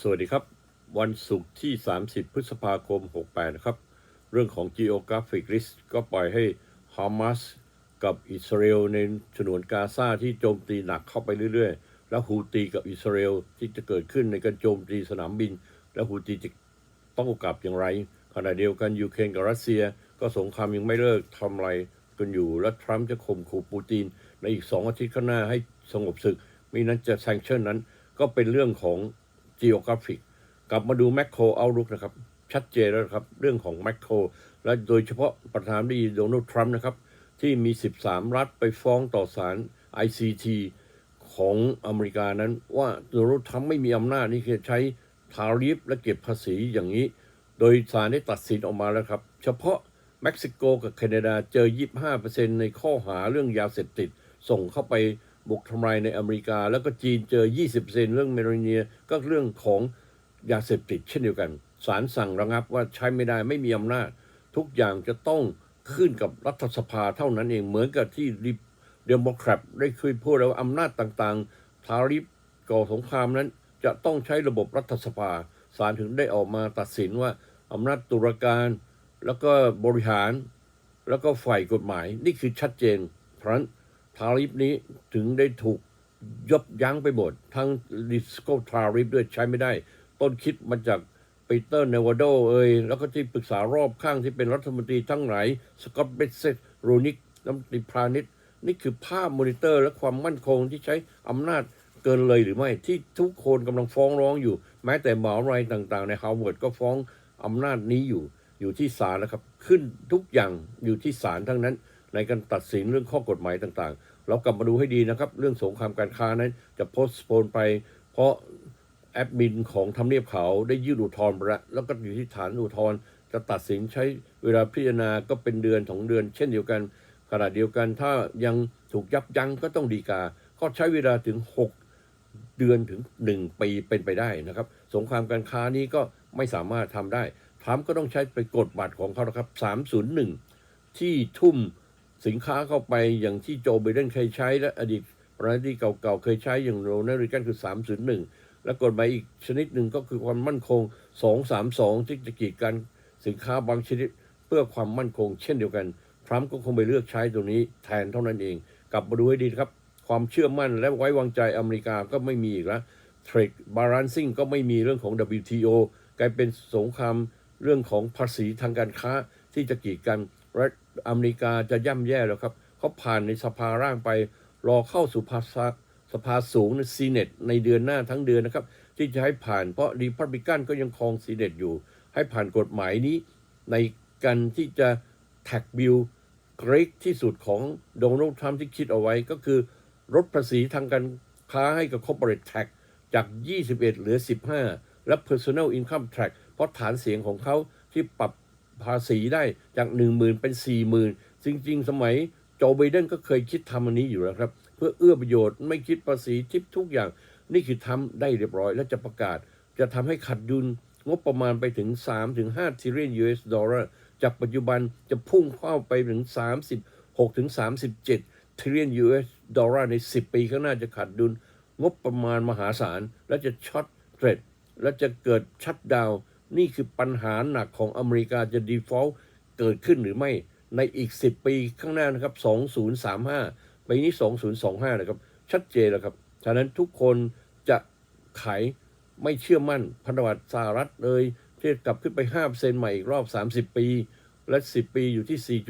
สวัสดีครับ วันศุกร์ที่ 30 พฤษภาคม 68 นะครับ เรื่องของ Geographic Risk ก็ปล่อยให้ฮามาสกับอิสราเอลในฉนวนกาซาที่โจมตีหนักเข้าไปเรื่อยๆ แล้วฮูตีกับอิสราเอลที่จะเกิดขึ้นในการโจมตีสนามบิน แล้วฮูตีจะต้องกลับอย่างไร ขณะเดียวกันยูเครนกับรัสเซียก็สงครามยังไม่เลิกทำอะไรกันอยู่ และทรัมป์จะข่มขู่ปูตินในอีกสองอาทิตย์ข้างหน้าให้สงบศึกไม่นั้นจะแซงชั่นนั้น ก็เป็นเรื่องของ geographic กลับมาดู macro outlook นะครับ ชัดเจนแล้วครับ เรื่องของ macro และโดยเฉพาะประธานาธิบดีโดนัลด์ทรัมป์นะครับ ที่มี 13 รัฐไปฟ้องต่อศาล ICT ของอเมริกานั้นว่าโดนัลด์ทรัมป์ไม่มีอำนาจนี่คือใช้ทาริฟและเก็บภาษีอย่างนี้ โดยศาลได้ตัดสินออกมาแล้วครับ เฉพาะเม็กซิโกกับแคนาดาเจอ 25%ในข้อหาเรื่องยาเสพติด ส่งเข้าไป บุกทำลายในอเมริกา แล้วก็จีนเจอ 20%เรื่องเมโลเนียก็เรื่องของยาเสพติดเช่นเดียวกันศาลสั่งระงับว่าใช้ไม่ได้ไม่มีอำนาจ ทุกอย่างจะต้องขึ้นกับรัฐสภาเท่านั้นเองเหมือนกับที่เดโมแครตได้เคยพูดแล้วว่าอำนาจต่างๆ ทาริฟก่อสงครามนั้น จะต้องใช้ระบบรัฐสภาศาลถึงได้ออกมาตัดสินว่าอำนาจตุลาการแล้วก็บริหาร แล้วก็ฝ่ายกฎหมายนี่คือชัดเจนเพราะฉะนั้น ทาริฟนี้ถึงได้ถูกยบยั้งไปหมด ทั้งดิสโก้ทาริฟด้วยใช้ไม่ได้ ต้นคิดมาจากปีเตอร์เนวาโดเอ่ยแล้วก็ที่ปรึกษารอบข้างที่เป็นรัฐมนตรีทั้งหลายสกอตเบสเซตโรนิกน้ำตรีพาณิชย์นี่คือภาพมอนิเตอร์และความมั่นคงที่ใช้อำนาจเกินเลยหรือไม่ที่ทุกคนกำลังฟ้องร้องอยู่ แม้แต่หมาวิทยายต่างๆ ในฮาร์วาร์ดก็ฟ้องอำนาจนี้อยู่อยู่ที่ศาลนะครับ ขึ้นทุกอย่างอยู่ที่ศาลทั้งนั้น ในการตัดสินเรื่องข้อกฎหมายต่างๆ เรากลับมาดูให้ดีนะครับ เรื่องสงครามการค้านั้นจะโพสต์โพนไป เพราะแอดมินของทำเนียบเขาได้ยื่นอุทธรณ์ไปแล้วแล้วก็อยู่ที่ฐานอุทธรณ์จะตัดสินใช้เวลาพิจารณาก็เป็นเดือนสองเดือน เช่นเดียวกันขณะเดียวกันถ้ายังถูกยับยั้งก็ต้องดีกา ก็ใช้เวลาถึง 6 เดือนถึง 1 ปีเป็นไปได้นะครับ สงครามการค้านี้ก็ไม่สามารถทำได้ทรัมป์ก็ต้องใช้ไปกดบัตรของเขานะครับ 301 ที่ทุ่ม สินค้าเข้าไปอย่างที่โจไบเดนเคยใช้ และอดีตประธานาธิบดีเก่าๆเคยใช้อย่างโรนัลด์เรแกนคือ 301 และกฎหมายอีกชนิดหนึ่งก็คือความมั่นคง 232 ที่จะกีดกันสินค้าบางชนิดเพื่อความมั่นคง เช่นเดียวกัน ทรัมป์ก็คงไปเลือกใช้ตรงนี้แทนเท่านั้นเอง กลับมาดูให้ดีครับ ความเชื่อมั่นและไว้วางใจอเมริกาก็ไม่มีอีกแล้ว Trade Balancing ก็ไม่มีเรื่องของ WTO กลายเป็นสงครามเรื่องของภาษีทางการค้าที่จะกีดกันและ อเมริกาจะย่ำแย่แล้วครับเขาผ่านในสภาร่างไป รอเข้าสู่ภาษาสภาสูงในซีเนตในเดือนหน้าทั้งเดือนนะครับ ที่จะให้ผ่านเพราะรีพับลิกันก็ยังครองซีเนตอยู่ ให้ผ่านกฎหมายนี้ ในการที่จะแท็กบิลเกรกที่สุดของโดนัลด์ทรัมป์ที่คิดเอาไว้ก็คือลดภาษีทางการค้าให้กับ corporate tax จาก 21 เหลือ 15 และ personal income tax เพราะฐานเสียงของเขาที่ปรับ ภาษีได้จาก10,000เป็น40,000จริงๆ สมัยโจไบเดนก็เคยคิดทำอันนี้อยู่แล้วครับ เพื่อเอื้อประโยชน์ไม่คิดภาษีทิปทุกอย่าง นี่คือทำได้เรียบร้อย และจะประกาศ จะทำให้ขัดดุลงบประมาณไปถึง 3-5 trillion US dollar จากปัจจุบันจะพุ่งเข้าไปถึง 36ถึง37 trillion US dollar ใน 10 ปีข้างหน้าจะขาดดุลงบประมาณมหาศาล และจะช็อตเทรดและจะเกิดชัดดาว นี่คือปัญหาหนักของอเมริกาจะ default เกิดขึ้นหรือไม่ในอีก 10 ปีข้างหน้านะครับ 2035 ปีนี้ 2025 นะครับ ชัดเจนแล้วครับ ฉะนั้นทุกคนจะขายไม่เชื่อมั่นพันธบัตรสหรัฐเลยที่กลับขึ้นไป 5%ใหม่อีกรอบ 30 ปี และ 10 ปีอยู่ที่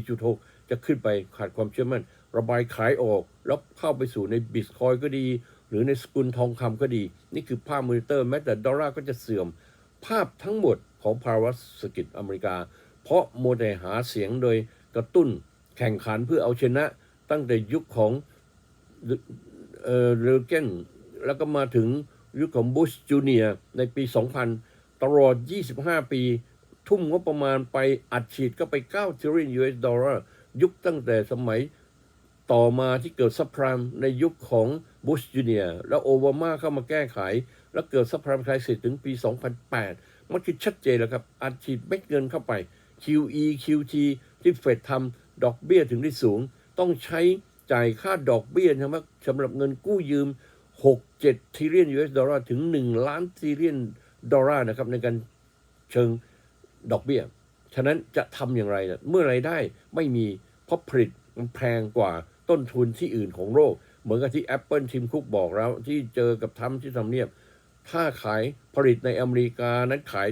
4.5 4.6 จะขึ้นไปขาดความเชื่อมั่น ระบายขายออก แล้วเข้าไปสู่ในบิตคอยก็ดี หรือในสกุลทองคำก็ดี นี่คือภาพมอนิเตอร์แม้แต่ดอลลาร์ก็จะเสื่อม ภาพทั้งหมดของภาวะเศรษฐกิจอเมริกา เพราะโมวแต่หาเสียงโดยกระตุ้นแข่งขันเพื่อเอาชนะ ตั้งแต่ยุคของเรเกนแล้วก็มาถึงยุคของบุชจูเนียในปี 2000 ตลอด 25 ปี ทุ่มงบประมาณไปอัดฉีดก็ไป9 trillion US ดอลลาร์ยุคตั้งแต่สมัยต่อมาที่เกิดซับพรามในยุคของบุชจูเนียแล้วโอบามาเข้ามาแก้ไข แล้วเกิดซับพรามคลายสิทธิ์ถึงปี 2008 มันคือชัดเจนแล้วครับอัดฉีดเม็ดเงินเข้าไป QE QT ที่เฟดทำดอกเบี้ยถึงได้สูง ต้องใช้จ่ายค่าดอกเบี้ยใช่ไหมสำหรับเงินกู้ยืม 6 7 trillion US ดอลลาร์ถึง 1 ล้าน trillion ดอลลาร์นะครับในการเชิงดอกเบี้ย ฉะนั้นจะทำอย่างไรล่ะเมื่อไรายได้ไม่มีเพราะผลิตมันแพงกว่าต้นทุนที่อื่นของโลก เหมือนกับที่ Apple ทีมคุกบอกแล้วที่เจอกับทำที่ทำเนียบ ถ้าขายผลิตในอเมริกานั้นขาย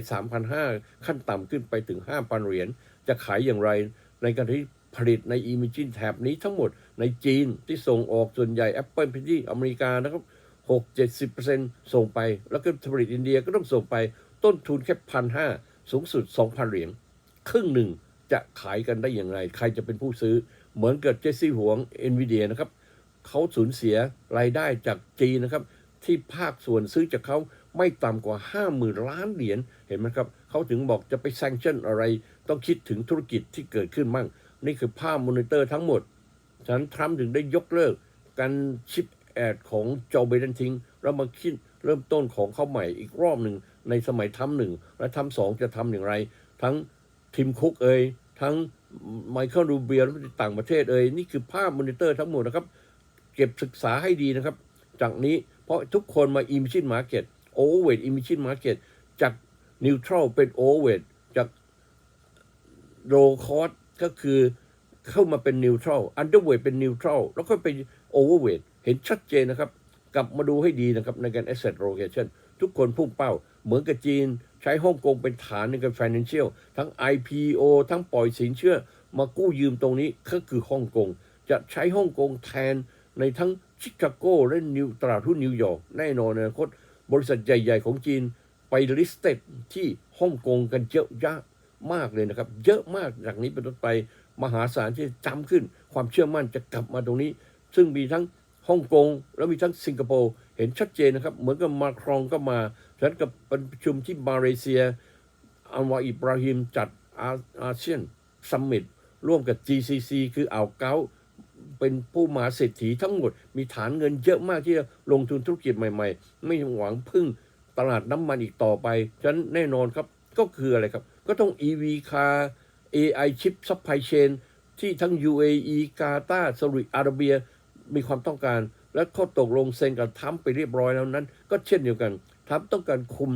3,500 ขั้นต่ำขึ้นไปถึง 5,000 เหรียญ จะขายอย่างไร ในการที่ผลิตใน Imagine Tab นี้ทั้งหมดในจีนที่ส่งออกส่วนใหญ่ Apple ไปที่อเมริกานะครับ 6-70%ส่งไป แล้วก็ผลิตอินเดียก็ต้องส่งไปต้นทุนแค่พันห้าสูงสุด 2,000 เหรียญครึ่งหนึ่งจะขายกันได้อย่างไร ใครจะเป็นผู้ซื้อ เหมือนเกับเจสซี่หวง NVIDIA นะครับเขาสูญเสียรายได้จากจีนนะครับ ที่ภาคส่วนซื้อจากเขาไม่ต่ำกว่า 50,000 ล้านเหรียญเห็นไหมครับเขาถึงบอกจะไปแซงชั่นอะไร ต้องคิดถึงธุรกิจที่เกิดขึ้นมั่ง นี่คือภาพมอนิเตอร์ทั้งหมดฉะนั้นทรัมป์ถึงได้ยกเลิกการชิปแอดของโจไบเดนทิ้งแล้วมาคิดเริ่มต้นของเขาใหม่อีกรอบหนึ่งในสมัยทรัมป์หนึ่งและทรัมป์สองจะทำอย่างไร ทั้งทีมคุกเอ่ยทั้งไมเคิลรูเบียรัฐมนตรีต่างประเทศเอ่ยนี่คือภาพมอนิเตอร์ทั้งหมดนะครับ เก็บศึกษาให้ดีนะครับ จากนี้ ราะทุกคนมา emission market overweight emission market จาก neutral เป็น overweight จาก low cost ก็คือเข้ามาเป็น neutral underweight เป็น neutral แล้วก็เป็น overweight เห็นชัดเจนนะครับ กลับมาดูให้ดีนะครับ ในการ asset allocation ทุกคนพุ่งเป้า เหมือนกับจีน ใช้ฮ่องกงเป็นฐานในการ financial ทั้ง IPO ทั้งปล่อยสินเชื่อ มากู้ยืมตรงนี้ก็คือฮ่องกง จะใช้ฮ่องกงแทนในทั้ง ชิคาโกและนิวตลาดหุ้นนิวยอร์กแน่นอนในอนาคตบริษัทใหญ่ ๆ ของจีนไป listed ที่ฮ่องกงกันเยอะแยะมากเลยนะครับ เยอะมากจากนี้เป็นต้นไปมหาศาลที่จำขึ้น ความเชื่อมั่นจะกลับมาตรงนี้ ซึ่งมีทั้งฮ่องกงแล้วมีทั้งสิงคโปร์เห็นชัดเจนนะครับ เหมือนกับมาครองก็มาฉะนั้นกับประชุมที่มาเลเซียอันวาอิบราฮิมจัดอาอาเซียนซัมมิตร่วมกับ GCC คืออ่าวเกา เป็นผู้มหาเศรษฐีทั้งหมด มีฐานเงินเยอะมากที่จะลงทุนธุรกิจใหม่ ๆ ไม่หวังพึ่งตลาดน้ำมันอีกต่อไปฉะนั้นแน่นอนครับก็คืออะไรครับ ก็ต้อง EV car AI chip supply chain ที่ทั้ง UAE กาตาร์ซาอุดิอาระเบียมีความต้องการ และข้อตกลงเซ็นกับทรัมไปเรียบร้อยแล้วนั้น ก็เช่นเดียวกันทรัมต้องการคุม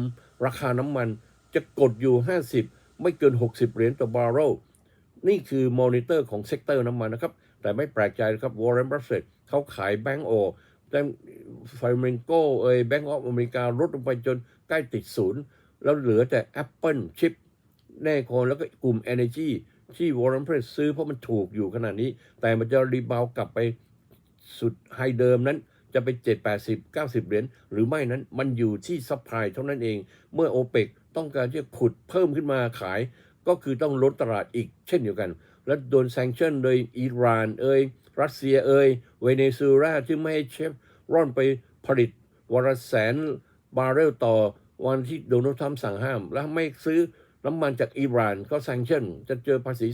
ราคาน้ำมัน จะกดอยู่ 50 ไม่เกิน 60 เหรียญต่อบาร์เรลนี่คือมอนิเตอร์ของเซกเตอร์น้ำมันนะครับ แต่ไม่แปลกใจนะครับวอร์เรนบัฟเฟตเขาขายแบงก์โอแต่ไฟเมนโกเอยแบงก์ออฟอเมริกาลดลงไปจนใกล้ติดศูนย์ แล้วเหลือแต่ Apple ชิปแน่คอนแล้วก็กลุ่ม Energy ที่วอร์เรนบัฟเฟตซื้อเพราะมันถูกอยู่ขนาดนี้ แต่มันจะรีบาวกลับไปสุดไฮเดิมนั้นจะไป 7 80 90 เหรียญหรือไม่นั้นมันอยู่ที่ซัพพลายเท่านั้นเอง เมื่อโอเปกต้องการที่จะขุดเพิ่มขึ้นมาขาย ก็คือต้องลดตลาดอีกเช่นเดียวกัน และโดนแซงชั่นโดยอิหร่านเอ่ยรัสเซียเอ่ยเวเนซุเอลาที่ไม่ให้เชฟร่อนไปผลิตวันละแสนบาร์เรลต่อวันที่โดนัลด์ทรัมป์สั่งห้าม และไม่ซื้อน้ำมันจากอิหร่านก็แซงชั่น จะเจอภาษี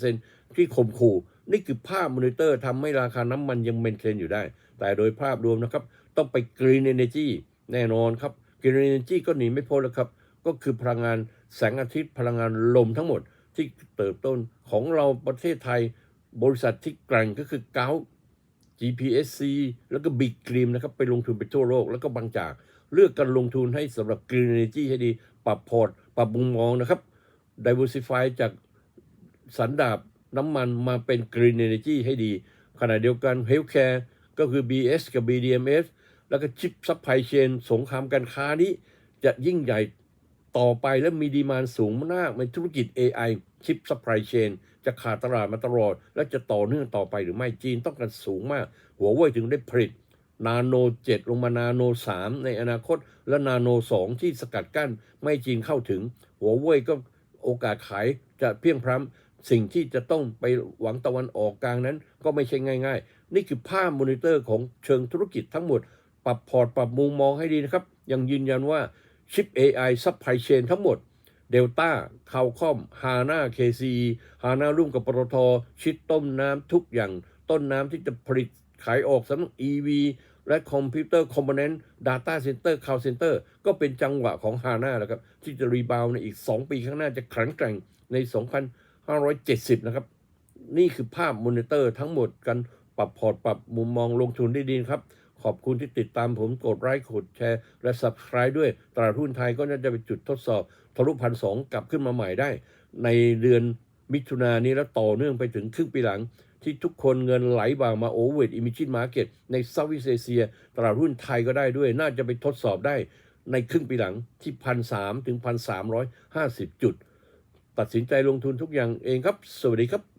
30%ที่ข่มขู่ นี่คือภาพมอนิเตอร์ทำให้ราคาน้ำมันยังเมนเทนอยู่ได้ แต่โดยภาพรวมนะครับ ต้องไปกรีนเอเนจีแน่นอนครับกรีนเอเนจีก็หนีไม่พ้นแล้วครับ ก็คือพลังงานแสงอาทิตย์พลังงานลมทั้งหมด ที่เติบโตของเราประเทศไทย บริษัทที่แกร่งก็คือเกา GPSC แล้วก็ Big Dream นะครับ ไปลงทุนไปทั่วโลก แล้วก็บางจาก เลือกการลงทุนให้สำหรับ Green Energy ให้ดี ปรับพอร์ต ปรับมุมมองนะครับ diversify จากสันดาบน้ำมันมาเป็น Green Energy ให้ดี ขณะเดียวกัน Healthcare ก็คือ BS กับ BDMS แล้วก็ Chip Supply Chain สงครามการค้านี้จะยิ่งใหญ่ ต่อไปและมีดีมานสูงมากในธุรกิจ AI Chip Supply Chain จะขาดตลาดมาตลอด และจะต่อเนื่องต่อไปหรือไม่จีนต้องการสูงมาก หัวเว่ยถึงได้ผลิต นาโน 7 ลงมานาโน 3 ในอนาคต และนาโน 2 ที่สกัดกั้น ไม่จีนเข้าถึง หัวเว่ยก็โอกาสขายจะเพียงพร้ำสิ่งที่จะต้องไปหวังตะวันออกกลางนั้น ก็ไม่ใช่ง่าย ๆ นี่คือภาพมอนิเตอร์ของเชิงธุรกิจทั้งหมด ปรับพอร์ตปรับมุมมองให้ดีนะครับยังยืนยันว่า ชิป AI Supply Chain ทั้งหมดเดลต้าคาวคอม ฮาน่าเคซีฮาน่าร่วมกับปตท ชิดต้มน้ำทุกอย่าง ต้นน้ำที่จะผลิตขายออกสำหรับ EV และคอมพิวเตอร์คอมโพเนนต์ Data Center Cloud Center ก็เป็นจังหวะของฮาน่าแล้วครับ ที่จะรีบาวในอีก 2 ปีข้างหน้าจะแข็งแกร่งใน 2,570 นะครับ นี่คือภาพมอนิเตอร์ทั้งหมดกันปรับพอร์ตปรับมุมมองลงทุนได้ดีครับ ขอบคุณที่ติดตามผมกดไลค์กดแชร์ และ Subscribe ด้วยตลาดหุ้นไทยก็น่าจะเป็นจุดทดสอบทะลุพันสองกลับขึ้นมาใหม่ได้ ในเดือนมิถุนายนนี้แล้วต่อเนื่องไปถึงครึ่งปีหลัง ที่ทุกคนเงินไหลบ่ามาโอเวอร์อิมิชินมาร์เก็ตในเซาท์อีสเอเชียตลาดหุ้นไทยก็ได้ด้วย น่าจะไปทดสอบได้ในครึ่งปีหลังที่พันสามถึงพันสามร้อยห้าสิบจุด ตัดสินใจลงทุนทุกอย่างเองครับ สวัสดีครับ